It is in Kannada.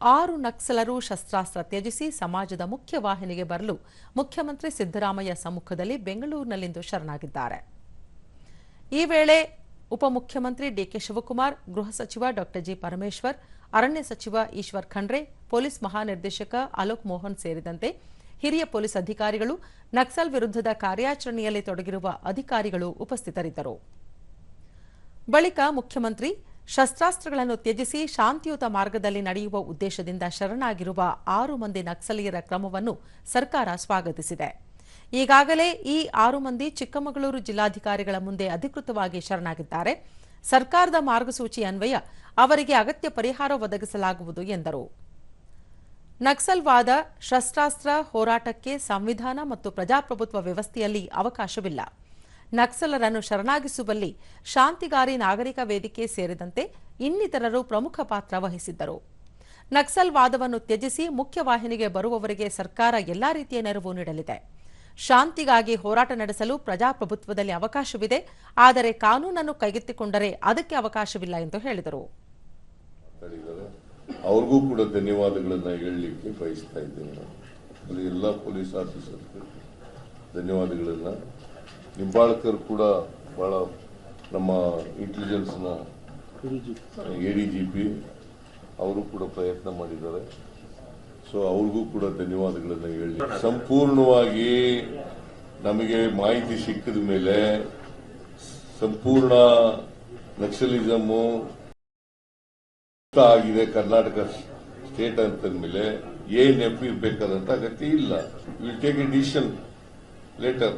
ಆರು ನಕ್ಸಲರು ಶಸ್ತ್ರಾಸ್ತ್ರ ತ್ಯಜಿಸಿ ಸಮಾಜದ ಮುಖ್ಯ ವಾಹಿನಿಗೆ ಬರಲು ಮುಖ್ಯಮಂತ್ರಿ ಸಿದ್ದರಾಮಯ್ಯ ಸಮ್ಮುಖದಲ್ಲಿ ಬೆಂಗಳೂರಿನಲ್ಲಿಂದು ಶರಣಾಗಿದ್ದಾರೆ. ಈ ವೇಳೆ ಉಪಮುಖ್ಯಮಂತ್ರಿ ಡಿಕೆ ಶಿವಕುಮಾರ್, ಗೃಹ ಸಚಿವ ಡಾ ಜಿ ಪರಮೇಶ್ವರ್, ಅರಣ್ಯ ಸಚಿವ ಈಶ್ವರ್ ಖಂಡ್ರೆ, ಪೊಲೀಸ್ ಮಹಾನಿರ್ದೇಶಕ ಅಲೋಕ್ ಮೋಹನ್ ಸೇರಿದಂತೆ ಹಿರಿಯ ಪೊಲೀಸ್ ಅಧಿಕಾರಿಗಳು ನಕ್ಸಲ್ ವಿರುದ್ಧದ ಕಾರ್ಯಾಚರಣೆಯಲ್ಲಿ ತೊಡಗಿರುವ ಅಧಿಕಾರಿಗಳು ಉಪಸ್ಥಿತರಿದ್ದರು. ಬಳಿಕ ಮುಖ್ಯಮಂತ್ರಿ ಶಸ್ತ್ರಾಸ್ತ್ರಗಳನ್ನು ತ್ಯಜಿಸಿ ಶಾಂತಿಯುತ ಮಾರ್ಗದಲ್ಲಿ ನಡೆಯುವ ಉದ್ದೇಶದಿಂದ ಶರಣಾಗಿರುವ ಆರು ಮಂದಿ ನಕ್ಸಲೀಯರ ಕ್ರಮವನ್ನು ಸರ್ಕಾರ ಸ್ವಾಗತಿಸಿದೆ. ಈಗಾಗಲೇ ಈ ಆರು ಮಂದಿ ಚಿಕ್ಕಮಗಳೂರು ಜಿಲ್ಲಾಧಿಕಾರಿಗಳ ಮುಂದೆ ಅಧಿಕೃತವಾಗಿ ಶರಣಾಗಿದ್ದಾರೆ. ಸರ್ಕಾರದ ಮಾರ್ಗಸೂಚಿ ಅನ್ವಯ ಅವರಿಗೆ ಅಗತ್ಯ ಪರಿಹಾರ ಒದಗಿಸಲಾಗುವುದು ಎಂದರು. ನಕ್ಸಲ್ವಾದ ಶಸ್ತ್ರಾಸ್ತ್ರ ಹೋರಾಟಕ್ಕೆ ಸಂವಿಧಾನ ಮತ್ತು ಪ್ರಜಾಪ್ರಭುತ್ವ ವ್ಯವಸ್ಥೆಯಲ್ಲಿ ಅವಕಾಶವಿಲ್ಲ. ನಕ್ಸಲರನ್ನು ಶರಣಾಗಿಸುವಲ್ಲಿ ಶಾಂತಿಗಾರಿ ನಾಗರಿಕ ವೇದಿಕೆ ಸೇರಿದಂತೆ ಇನ್ನಿತರರು ಪ್ರಮುಖ ಪಾತ್ರ ವಹಿಸಿದ್ದರು. ನಕ್ಸಲ್ವಾದವನ್ನು ತ್ಯಜಿಸಿ ಮುಖ್ಯವಾಹಿನಿಗೆ ಬರುವವರಿಗೆ ಸರ್ಕಾರ ಎಲ್ಲಾ ರೀತಿಯ ನೆರವು ನೀಡಲಿದೆ. ಶಾಂತಿಗಾಗಿ ಹೋರಾಟ ನಡೆಸಲು ಪ್ರಜಾಪ್ರಭುತ್ವದಲ್ಲಿ ಅವಕಾಶವಿದೆ. ಆದರೆ ಕಾನೂನನ್ನು ಕೈಗೆತ್ತಿಕೊಂಡರೆ ಅದಕ್ಕೆ ಅವಕಾಶವಿಲ್ಲ ಎಂದು ಹೇಳಿದರು. ಅವ್ರಿಗೂ ಕೂಡ ಧನ್ಯವಾದಗಳನ್ನು ಹೇಳಲಿಕ್ಕೆ ಬಯಸ್ತಾ ಇದ್ದೇನೆ ಎಲ್ಲ ಪೊಲೀಸ್ ಆಫೀಸರ್ಗೂ ಧನ್ಯವಾದಗಳನ್ನ ನಿಂಬಾಳ್ಕರ್ ಕೂಡ ಬಹಳ ನಮ್ಮ ಇಂಟೆಲಿಜೆನ್ಸ್ನ ಎ ಡಿ ಜಿ ಪಿ ಅವರು ಕೂಡ ಪ್ರಯತ್ನ ಮಾಡಿದ್ದಾರೆ. ಸೊ ಅವ್ರಿಗೂ ಕೂಡ ಧನ್ಯವಾದಗಳನ್ನ ಹೇಳಿ. ಸಂಪೂರ್ಣವಾಗಿ ನಮಗೆ ಮಾಹಿತಿ ಸಿಕ್ಕಿದ ಮೇಲೆ ಸಂಪೂರ್ಣ ನಕ್ಸಲಿಸಮು ಆಗಿದೆ ಕರ್ನಾಟಕ ಸ್ಟೇಟ್ ಅಂತಂದ್ಮೇಲೆ ಏನ್ ಎಫ್ ಇರ್ಬೇಕಾದಂತ ಅಗತ್ಯ ಇಲ್ಲ. Will take a decision later